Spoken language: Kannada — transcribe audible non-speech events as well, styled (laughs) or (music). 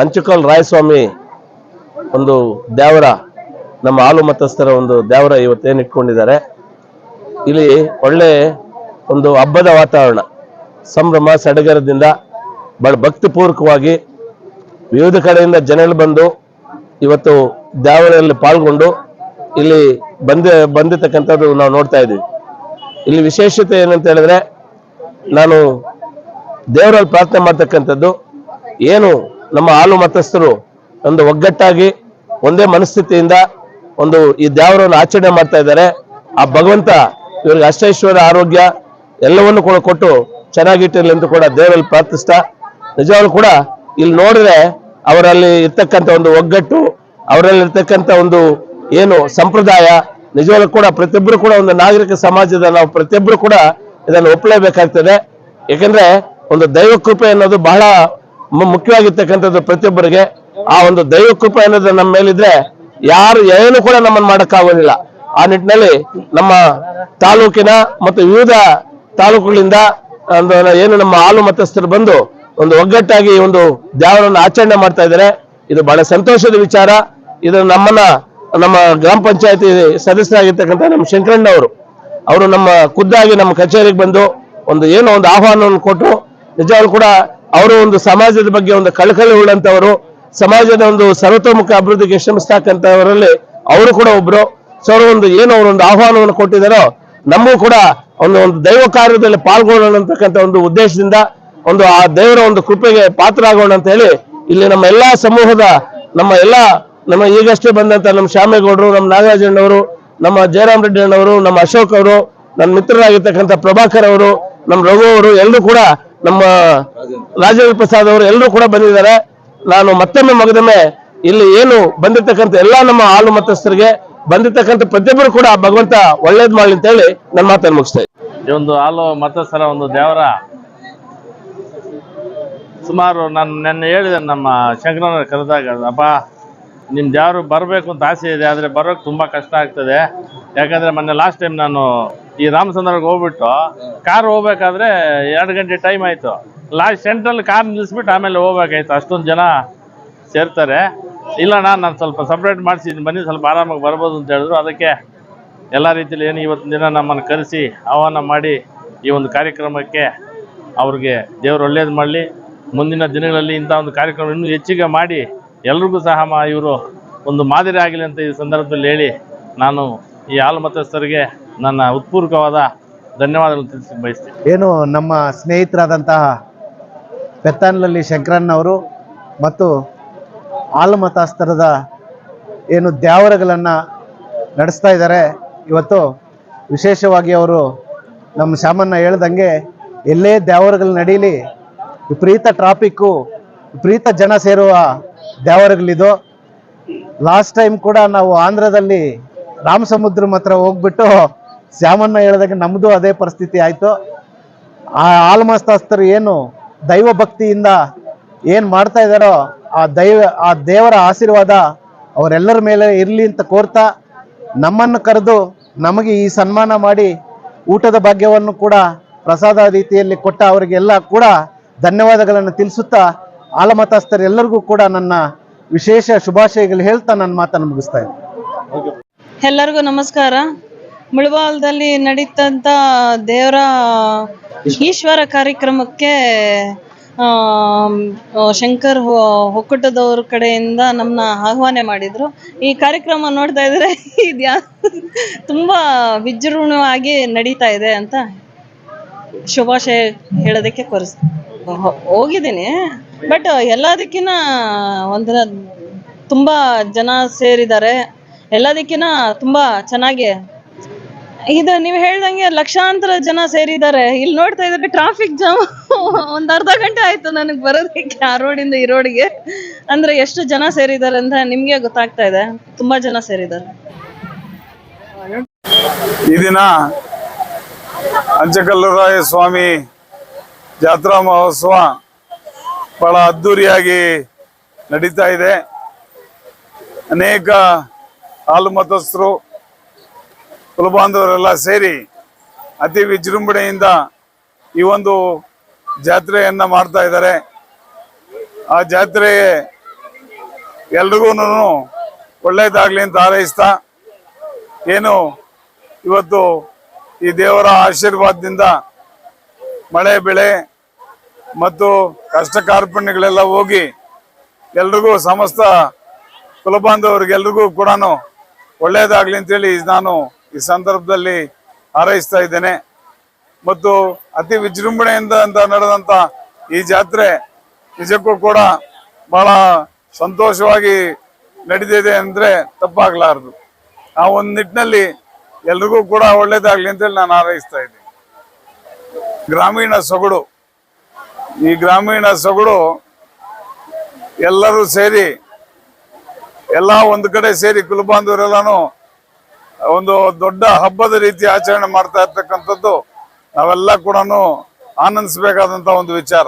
ಅಂಚುಕಲ್ ರಾಯಸ್ವಾಮಿ ಒಂದು ದೇವರ, ನಮ್ಮ ಹಾಲು ಮತಸ್ಥರ ಒಂದು ದೇವರ ಇವತ್ತೇನು ಇಟ್ಕೊಂಡಿದ್ದಾರೆ ಇಲ್ಲಿ ಒಳ್ಳೆ ಒಂದು ಹಬ್ಬದ ವಾತಾವರಣ. ಸಂಭ್ರಮ, ಸಡಗರದಿಂದ ಬಹಳ ಭಕ್ತಿಪೂರ್ವಕವಾಗಿ ವಿವಿಧ ಕಡೆಯಿಂದ ಜನರು ಬಂದು ಇವತ್ತು ದೇವರಲ್ಲಿ ಪಾಲ್ಗೊಂಡು ಇಲ್ಲಿ ಬಂದ, ಬಂದಿರ್ತಕ್ಕಂಥದ್ದು ನಾವು ನೋಡ್ತಾ ಇದ್ದೀವಿ. ಇಲ್ಲಿ ವಿಶೇಷತೆ ಏನಂತ ಹೇಳಿದ್ರೆ ನಾನು ದೇವರಲ್ಲಿ ಪ್ರಾರ್ಥನೆ ಮಾಡ್ತಕ್ಕಂಥದ್ದು ಏನು ನಮ್ಮ ಹಾಲು ಮತಸ್ಥರು ಒಂದು ಒಗ್ಗಟ್ಟಾಗಿ ಒಂದೇ ಮನಸ್ಥಿತಿಯಿಂದ ಒಂದು ಈ ದೇವರನ್ನು ಆಚರಣೆ ಮಾಡ್ತಾ ಇದ್ದಾರೆ. ಆ ಭಗವಂತ ಇವರಿಗೆ ಅಷ್ಟೈಶ್ವರ್ಯ, ಆರೋಗ್ಯ ಎಲ್ಲವನ್ನು ಕೂಡ ಕೊಟ್ಟು ಚೆನ್ನಾಗಿಟ್ಟಿರಲಿ ಅಂತ ಕೂಡ ದೇವರಲ್ಲಿ ಪ್ರಾರ್ಥಿಸ್ತಾ, ನಿಜವಾಗ್ಲೂ ಕೂಡ ಇಲ್ಲಿ ನೋಡಿದ್ರೆ ಅವರಲ್ಲಿ ಇರ್ತಕ್ಕಂಥ ಒಂದು ಒಗ್ಗಟ್ಟು, ಅವರಲ್ಲಿ ಇರ್ತಕ್ಕಂಥ ಒಂದು ಏನು ಸಂಪ್ರದಾಯ, ನಿಜವಾಗ್ಲೂ ಕೂಡ ಪ್ರತಿಯೊಬ್ಬರು ಕೂಡ ಒಂದು ನಾಗರಿಕ ಸಮಾಜದ ನಾವು ಪ್ರತಿಯೊಬ್ಬರು ಕೂಡ ಇದನ್ನು ಒಪ್ಪಲೇಬೇಕಾಗ್ತದೆ. ಯಾಕಂದ್ರೆ ಒಂದು ದೈವ ಕೃಪೆ ಅನ್ನೋದು ಬಹಳ ಮುಖ್ಯವಾಗಿರ್ತಕ್ಕಂಥದ್ದು ಪ್ರತಿಯೊಬ್ಬರಿಗೆ. ಆ ಒಂದು ದೈವ ಕೃಪೆ ಅನ್ನೋದು ನಮ್ಮ ಮೇಲಿದ್ರೆ ಯಾರು ಏನು ಕೂಡ ನಮ್ಮನ್ನು ಮಾಡಕ್ಕಾಗೋದಿಲ್ಲ. ಆ ನಿಟ್ಟಿನಲ್ಲಿ ನಮ್ಮ ತಾಲೂಕಿನ ಮತ್ತು ವಿವಿಧ ತಾಲೂಕುಗಳಿಂದ ಒಂದು ಏನು ನಮ್ಮ ಹಾಲು ಮತಸ್ಥರು ಬಂದು ಒಂದು ಒಗ್ಗಟ್ಟಾಗಿ ಒಂದು ದೇವರನ್ನು ಆಚರಣೆ ಮಾಡ್ತಾ ಇದ್ದಾರೆ. ಇದು ಬಹಳ ಸಂತೋಷದ ವಿಚಾರ. ಇದು ನಮ್ಮನ್ನ, ನಮ್ಮ ಗ್ರಾಮ ಪಂಚಾಯತಿ ಸದಸ್ಯರಾಗಿರ್ತಕ್ಕಂಥ ನಮ್ಮ ಶಂಕರಣ್ಣ ಅವರು. ಅವರು ನಮ್ಮ ಖುದ್ದಾಗಿ ನಮ್ಮ ಕಚೇರಿಗೆ ಬಂದು ಒಂದು ಏನೋ ಒಂದು ಆಹ್ವಾನವನ್ನು ಕೊಟ್ಟು ನಿಜವಾಗ್ಲೂ ಕೂಡ ಅವರು ಒಂದು ಸಮಾಜದ ಬಗ್ಗೆ ಒಂದು ಕಳಕಳಿ ಉಳ್ಳಂತವರು ಸಮಾಜದ ಒಂದು ಸರ್ವತೋಮುಖ ಅಭಿವೃದ್ಧಿಗೆ ಶ್ರಮಿಸ್ತಕ್ಕಂಥವರಲ್ಲಿ ಅವರು ಕೂಡ ಒಬ್ರು. ಸೊ, ಅವರು ಒಂದು ಏನೋ ಅವರು ಒಂದು ಆಹ್ವಾನವನ್ನು ಕೊಟ್ಟಿದ್ದಾರೋ ನಮಗೂ ಕೂಡ ಒಂದು ಒಂದು ದೈವ ಕಾರ್ಯದಲ್ಲಿ ಪಾಲ್ಗೊಳ್ಳೋಣ ಅಂತಕ್ಕಂಥ ಒಂದು ಉದ್ದೇಶದಿಂದ ಒಂದು ಆ ದೇವರ ಒಂದು ಕೃಪೆಗೆ ಪಾತ್ರ ಆಗೋಣ ಅಂತ ಹೇಳಿ ಇಲ್ಲಿ ನಮ್ಮ ಎಲ್ಲಾ ಸಮೂಹದ, ನಮ್ಮ ಎಲ್ಲಾ, ನಮ್ಮ ಈಗಷ್ಟೇ ಬಂದಂತ ನಮ್ಮ ಶ್ಯಾಮೇಗೌಡರು, ನಮ್ಮ ನಾಗರಾಜಣ್ಣವರು, ನಮ್ಮ ಜಯರಾಮ್ ರೆಡ್ಡಿ ಅಣ್ಣವರು, ನಮ್ಮ ಅಶೋಕ್ ಅವರು, ನನ್ನ ಮಿತ್ರರಾಗಿರ್ತಕ್ಕಂಥ ಪ್ರಭಾಕರ್ ಅವರು, ನಮ್ಮ ರಘು ಅವರು, ಎಲ್ಲರೂ ಕೂಡ ನಮ್ಮ ರಾಜೇಂದ್ರ ಪ್ರಸಾದ್ ಅವರು ಎಲ್ಲರೂ ಕೂಡ ಬಂದಿದ್ದಾರೆ. ನಾನು ಮತ್ತೊಮ್ಮೆ ಮಗದೊಮ್ಮೆ ಇಲ್ಲಿ ಏನು ಬಂದಿರ್ತಕ್ಕಂಥ ಎಲ್ಲಾ ನಮ್ಮ ಹಾಲು ಮತಸ್ಥರಿಗೆ ಬಂದಿರ್ತಕ್ಕಂಥ ಪ್ರತಿಯೊಬ್ಬರು ಕೂಡ ಭಗವಂತ ಒಳ್ಳೇದ್ ಮಾಡ್ಲಿ ಅಂತ ಹೇಳಿ ನನ್ನ ಮಾತನ್ನು ಮುಗಿಸ್ತಾ ಇದ್ದೀನಿ. ಒಂದು ಹಾಲು ಮತಸರ ಒಂದು ದೇವರ ಸುಮಾರು ನಾನು ನೆನ್ನೆ ಹೇಳಿದೆ ನಮ್ಮ ಶಂಕರನ ಕರೆದಾಗ ಅಪ್ಪ ನಿಮ್ಮ ದೇವರು ಬರಬೇಕು ಅಂತ ಆಸೆ ಇದೆ, ಆದರೆ ಬರೋಕ್ಕೆ ತುಂಬ ಕಷ್ಟ ಆಗ್ತದೆ. ಯಾಕಂದರೆ ಮೊನ್ನೆ ಲಾಸ್ಟ್ ಟೈಮ್ ನಾನು ಈ ರಾಮಚಂದ್ರಗೆ ಹೋಗ್ಬಿಟ್ಟು ಕಾರ್ ಹೋಗ್ಬೇಕಾದ್ರೆ ಎರಡು ಗಂಟೆ ಟೈಮ್ ಆಯಿತು. ಲಾಸ್ಟ್ ಸೆಂಟ್ರಲ್ಲಿ ಕಾರ್ ನಿಲ್ಲಿಸ್ಬಿಟ್ಟು ಆಮೇಲೆ ಹೋಗ್ಬೇಕಾಯ್ತು. ಅಷ್ಟೊಂದು ಜನ ಸೇರ್ತಾರೆ. ಇಲ್ಲಣ್ಣ, ನಾನು ಸ್ವಲ್ಪ ಸಪ್ರೇಟ್ ಮಾಡಿಸಿ ಬನ್ನಿ, ಸ್ವಲ್ಪ ಆರಾಮಾಗಿ ಬರ್ಬೋದು ಅಂತ ಹೇಳಿದ್ರು. ಅದಕ್ಕೆ ಎಲ್ಲ ರೀತಿಯಲ್ಲಿ ಏನು ಇವತ್ತಿನ ದಿನ ನಮ್ಮನ್ನು ಕರೆಸಿ ಆಹ್ವಾನ ಮಾಡಿ ಈ ಒಂದು ಕಾರ್ಯಕ್ರಮಕ್ಕೆ ಅವ್ರಿಗೆ ದೇವರು ಒಳ್ಳೇದು ಮಾಡಲಿ. ಮುಂದಿನ ದಿನಗಳಲ್ಲಿ ಇಂಥ ಒಂದು ಕಾರ್ಯಕ್ರಮ ಇನ್ನೂ ಹೆಚ್ಚಿಗೆ ಮಾಡಿ ಎಲ್ರಿಗೂ ಸಹ ಮಾ ಇವರು ಒಂದು ಮಾದರಿ ಆಗಲಿ ಅಂತ ಈ ಸಂದರ್ಭದಲ್ಲಿ ಹೇಳಿ ನಾನು ಈ ಹಾಲು ಮತಸ್ಥರಿಗೆ ನನ್ನ ಉತ್ಪೂರ್ವಕವಾದ ಧನ್ಯವಾದಗಳು ತಿಳಿಸಿ ಬಯಸ್ತೀನಿ. ಏನು ನಮ್ಮ ಸ್ನೇಹಿತರಾದಂತಹ ಪೆತ್ತಾನ್ಲಲ್ಲಿ ಶಂಕರಣ್ಣವರು ಮತ್ತು ಹಾಲು ಮತಾಸ್ತರದ ಏನು ದ್ಯಾವರಗಳನ್ನು ನಡೆಸ್ತಾ ಇದ್ದಾರೆ. ಇವತ್ತು ವಿಶೇಷವಾಗಿ ಅವರು ನಮ್ಮ ಶಾಮಣ್ಣ ಹೇಳ್ದಂಗೆ ಎಲ್ಲೇ ದ್ಯಾವರಗಳು ನಡೀಲಿ ವಿಪರೀತ ಟ್ರಾಫಿಕ್ಕು ವಿಪರೀತ ಜನ ಸೇರುವ ದ್ಯಾವರಗಳಿದು ಲಾಸ್ಟ್ ಟೈಮ್ ಕೂಡ ನಾವು ಆಂಧ್ರದಲ್ಲಿ ರಾಮಸಮುದ್ರ ಹತ್ರ ಹೋಗ್ಬಿಟ್ಟು ಶ್ಯಾಮಣ್ಣ ಹೇಳಿದಾಗ ನಮ್ಮದು ಅದೇ ಪರಿಸ್ಥಿತಿ ಆಯಿತು. ಆ ಆಲ್ಮಸ್ತಾಸ್ತರು ಏನು ದೈವ ಭಕ್ತಿಯಿಂದ ಏನು ಮಾಡ್ತಾ ಇದ್ದಾರೋ ಆ ದೈವ, ಆ ದೇವರ ಆಶೀರ್ವಾದ ಅವರೆಲ್ಲರ ಮೇಲೆ ಇರಲಿ ಅಂತ ಕೋರ್ತಾ ನಮ್ಮನ್ನು ಕರೆದು ನಮಗೆ ಈ ಸನ್ಮಾನ ಮಾಡಿ ಊಟದ ಭಾಗ್ಯವನ್ನು ಕೂಡ ಪ್ರಸಾದ ರೀತಿಯಲ್ಲಿ ಕೊಟ್ಟ ಅವರಿಗೆಲ್ಲ ಕೂಡ ಧನ್ಯವಾದಗಳನ್ನು ತಿಳಿಸುತ್ತಾ ಆಲಮತಸ್ಥರೆಲ್ಲರಿಗೂ ಕೂಡ ನನ್ನ ವಿಶೇಷ ಶುಭಾಶಯಗಳು ಹೇಳ್ತಾ ನನ್ನ ಮಾತನ್ನು ಮುಗಿಸ್ತಾ ಇದ್ದೀನಿ. ಎಲ್ಲರಿಗೂ ನಮಸ್ಕಾರ. ಮುಳಬಾಲ್ದಲ್ಲಿ ನಡೀತಂತ ದೇವರ ಈಶ್ವರ ಕಾರ್ಯಕ್ರಮಕ್ಕೆ ಶಂಕರ್ ಒಕ್ಕೂಟದವ್ರ ಕಡೆಯಿಂದ ನಮ್ಮನ್ನ ಆಹ್ವಾನ ಮಾಡಿದ್ರು. ಈ ಕಾರ್ಯಕ್ರಮ ನೋಡ್ತಾ ಇದ್ರೆ (laughs) ಇದ್ಯಾ ತುಂಬಾ ವಿಜೃಂಭಣವಾಗಿ ನಡೀತಾ ಇದೆ ಅಂತ ಶುಭಾಶಯ ಹೇಳೋದಕ್ಕೆ ಕೊರಿಸ್ ಹೋಗಿದ್ದೀನಿ. ಬಟ್ ಎಲ್ಲದಕ್ಕಿಂತ ಒಂಥರ ತುಂಬಾ ಜನ ಸೇರಿದ್ದಾರೆ. ಎಲ್ಲದಕ್ಕಿಂತ ತುಂಬಾ ಚೆನ್ನಾಗಿ ಇದು ನೀವು ಹೇಳ್ದಂಗೆ ಲಕ್ಷಾಂತರ ಜನ ಸೇರಿದ್ದಾರೆ. ಇಲ್ಲಿ ನೋಡ್ತಾ ಇದ್ರೆ ಟ್ರಾಫಿಕ್ ಜಾಮ್ (laughs) ಒಂದ್ ಅರ್ಧ ಗಂಟೆ ಆಯ್ತು ನನಗೆ ಬರೋದಕ್ಕೆ ಆ ರೋಡಿಂದ ಈ ರೋಡ್ಗೆ ಅಂದ್ರೆ ಎಷ್ಟು ಜನ ಸೇರಿದ್ದಾರೆ ಅಂತ ನಿಮ್ಗೆ ಗೊತ್ತಾಗ್ತಾ ಇದೆ. ತುಂಬಾ ಜನ ಸೇರಿದ್ದಾರೆ. ಈ ದಿನ ಅಂಚಕಲ್ಲರಾಯ ಸ್ವಾಮಿ ಜಾತ್ರಾ ಮಹೋತ್ಸವ ಬಹಳ ಅದ್ದೂರಿಯಾಗಿ ನಡೀತಾ ಇದೆ. ಅನೇಕ ಹಾಲು ಮತಸ್ಥರು ಕುಲಬಾಂಧವರೆಲ್ಲ ಸೇರಿ ಅತಿ ವಿಜೃಂಭಣೆಯಿಂದ ಈ ಒಂದು ಜಾತ್ರೆಯನ್ನ ಮಾಡ್ತಾ ಇದ್ದಾರೆ. ಆ ಜಾತ್ರೆ ಎಲ್ರಿಗೂ ಒಳ್ಳೇದಾಗ್ಲಿ ಅಂತ ಹಾರೈಸ್ತಾ ಏನು ಇವತ್ತು ಈ ದೇವರ ಆಶೀರ್ವಾದದಿಂದ ಮಳೆ, ಬೆಳೆ ಮತ್ತು ಕಷ್ಟ ಕಾರ್ಪಣ್ಯಗಳೆಲ್ಲ ಹೋಗಿ ಎಲ್ರಿಗೂ ಸಮಸ್ತ ಕುಲಬಾಂಧವರಿಗೆಲ್ರಿಗೂ ಕೂಡ ಒಳ್ಳೆಯದಾಗ್ಲಿ ಅಂತೇಳಿ ನಾನು ಈ ಸಂದರ್ಭದಲ್ಲಿ ಹಾರೈಸ್ತಾ ಇದ್ದೇನೆ. ಮತ್ತು ಅತಿ ವಿಜೃಂಭಣೆಯಿಂದ ಅಂತ ನಡೆದಂತ ಈ ಜಾತ್ರೆ ನಿಜಕ್ಕೂ ಕೂಡ ಬಹಳ ಸಂತೋಷವಾಗಿ ನಡೆದಿದೆ ಅಂದ್ರೆ ತಪ್ಪಾಗಲಾರದು. ಆ ಒಂದು ನಿಟ್ಟಿನಲ್ಲಿ ಎಲ್ರಿಗೂ ಕೂಡ ಒಳ್ಳೇದಾಗ್ಲಿ ಅಂತೇಳಿ ನಾನು ಹಾರೈಸ್ತಾ ಇದ್ದೀನಿ. ಗ್ರಾಮೀಣ ಸೊಗಡು. ಈ ಗ್ರಾಮೀಣ ಸೊಗಡು ಎಲ್ಲರೂ ಸೇರಿ, ಎಲ್ಲ ಒಂದು ಕಡೆ ಸೇರಿ ಕುಲಬಾಂಧವರೆಲ್ಲಾನು ಒಂದು ದೊಡ್ಡ ಹಬ್ಬದ ರೀತಿ ಆಚರಣೆ ಮಾಡ್ತಾ ಇರ್ತಕ್ಕಂಥದ್ದು ನಾವೆಲ್ಲ ಕೂಡ ಆನಂದಿಸಬೇಕಾದಂತ ಒಂದು ವಿಚಾರ.